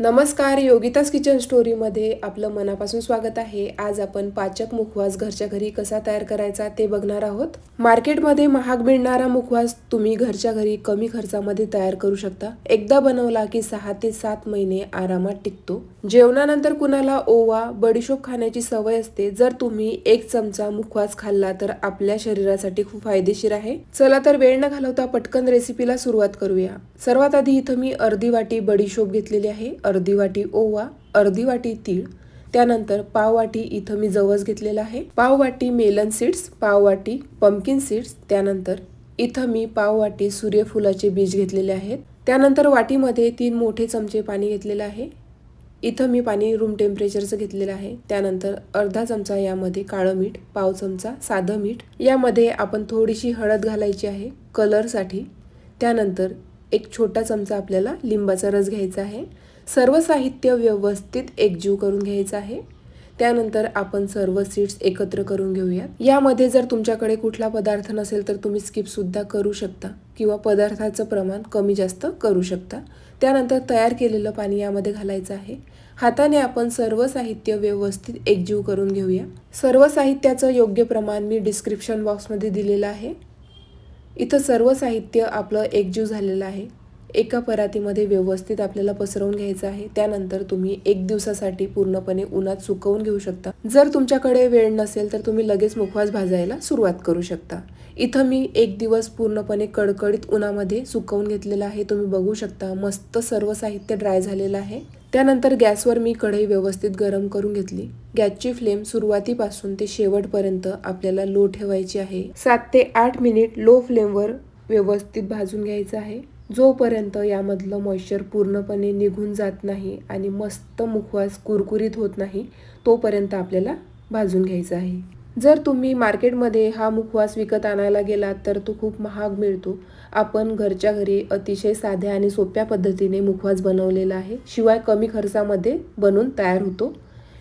नमस्कार योगितास किचन स्टोरीमध्ये आपलं मनापासून स्वागत आहे. आज आपण पाचक मुखवास घरच्या घरी कसा तयार करायचा ते बघणार आहोत. मार्केटमध्ये महाग मिळणारा मुखवास तुम्ही घरच्या घरी कमी खर्चामध्ये तयार करू शकता. एकदा बनवला की सहा ते सात महिने आरामात टिकतो. जेवणानंतर कुणाला ओवा बडीशोप खाण्याची सवय असते. जर तुम्ही एक चमचा मुखवास खाल्ला तर आपल्या शरीरासाठी खूप फायदेशीर आहे. चला तर वेळ न घालवता पटकन रेसिपीला सुरुवात करूया. सर्वात आधी इथं मी अर्धी वाटी बडीशोप घेतलेली आहे. अर्धी वाटी ओवा अर्धी वाटी तीळ त्यानंतर पाव वाटी इथं मी जवस घेतलेला आहे. पाव वाटी मेलन सीड्स पाव वाटी पंपकिन सीड्स त्यानंतर इथं मी पाव वाटी सूर्यफुलाचे बीज घेतलेले आहेत. त्यानंतर वाटीमध्ये तीन मोठे चमचे पाणी घेतलेलं आहे. इथं मी पाणी रूम टेम्परेचरचं घेतलेलं आहे. त्यानंतर अर्धा चमचा यामध्ये काळं मीठ पाव चमचा साधं मीठ. यामध्ये आपण थोडीशी हळद घालायची आहे कलरसाठी त्यानंतर एक छोटा चमचा आपल्याला लिंबाचा रस घ्यायचा आहे. सर्व साहित्य व्यवस्थित एकजीव करून घ्यायचं आहे. त्यानंतर आपण सर्व सीड्स एकत्र करून घेऊयात. यामध्ये जर तुमच्याकडे कुठला पदार्थ नसेल तर तुम्ही स्किपसुद्धा करू शकता किंवा पदार्थाचं प्रमाण कमी जास्त करू शकता. त्यानंतर तयार केलेलं पाणी यामध्ये घालायचं आहे. हाताने आपण सर्व साहित्य व्यवस्थित एकजीव करून घेऊया. सर्व साहित्याचं योग्य प्रमाण मी डिस्क्रिप्शन बॉक्समध्ये दिलेलं आहे. इथं सर्व साहित्य आपलं एकजीव झालेलं आहे. एका परातीमध्ये व्यवस्थित आपल्याला पसरवून घ्यायचं आहे. त्यानंतर तुम्ही एक दिवसासाठी पूर्णपणे उन्हात सुकवून घेऊ शकता. जर तुमच्याकडे वेळ नसेल तर तुम्ही लगेच मुखवास भाजायला सुरुवात करू शकता. इथं मी एक दिवस पूर्णपणे कडकडीत उन्हामध्ये सुकवून घेतलेलं आहे. तुम्ही बघू शकता मस्त सर्व साहित्य ड्राय झालेलं आहे. त्यानंतर गॅसवर मी कढई व्यवस्थित गरम करून घेतली. गॅसची फ्लेम सुरुवातीपासून ते शेवटपर्यंत आपल्याला लो ठेवायची आहे. सात ते आठ मिनिट लो फ्लेमवर व्यवस्थित भाजून घ्यायचं आहे. जोपर्यंत यामधलं मॉइश्चर पूर्णपणे निघून जात नाही आणि मस्त मुखवास कुरकुरीत होत नाही तोपर्यंत आपल्याला भाजून घ्यायचं आहे. जर तुम्ही मार्केटमध्ये हा मुखवास विकत आणायला गेलात तर तो खूप महाग मिळतो. आपण घरच्या घरी अतिशय साध्या आणि सोप्या पद्धतीने मुखवास बनवलेला आहे. शिवाय कमी खर्चामध्ये बनून तयार होतो.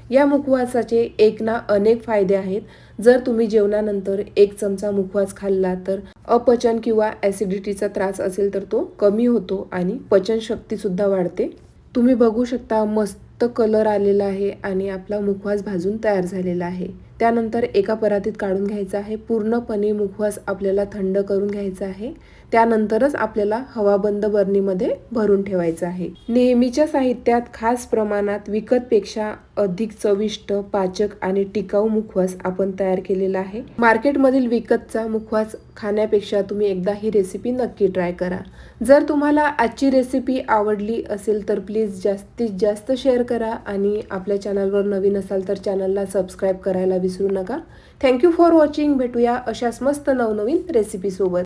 या मुखवासाचे एक ना अनेक फायदे आहेत. जर तुम्ही जेवणानंतर एक चमचा मुखवास खाल्ला तर अपचन किंवा ॲसिडिटीचा त्रास असेल तर तो कमी होतो आणि पचनशक्तीसुद्धा वाढते. तुम्ही बघू शकता मस्त कलर आलेला आहे आणि आपला मुखवास भाजून तयार झालेला आहे. त्यानंतर एका परातीत काढून घ्यायचं आहे. पूर्णपणे मुखवास आपल्याला थंड करून घ्यायचा आहे. त्यानंतरच आपल्याला हवाबंद बरणीमध्ये भरून ठेवायचं आहे. नेहमीच्या साहित्यात खास प्रमाणात विकतपेक्षा अधिक चविष्ट पाचक आणि टिकाऊ मुखवास आपण तयार केलेला आहे. मार्केटमधील विकतचा मुखवास खाण्यापेक्षा तुम्ही एकदा ही रेसिपी नक्की ट्राय करा. जर तुम्हाला आजची रेसिपी आवडली असेल तर प्लीज जास्तीत जास्त शेअर करा आणि आपल्या चॅनलवर नवीन असाल तर चॅनलला सबस्क्राईब करायला विसरू नका. थँक्यू फॉर वॉचिंग भेटूया अशाच मस्त नवनवीन रेसिपीसोबत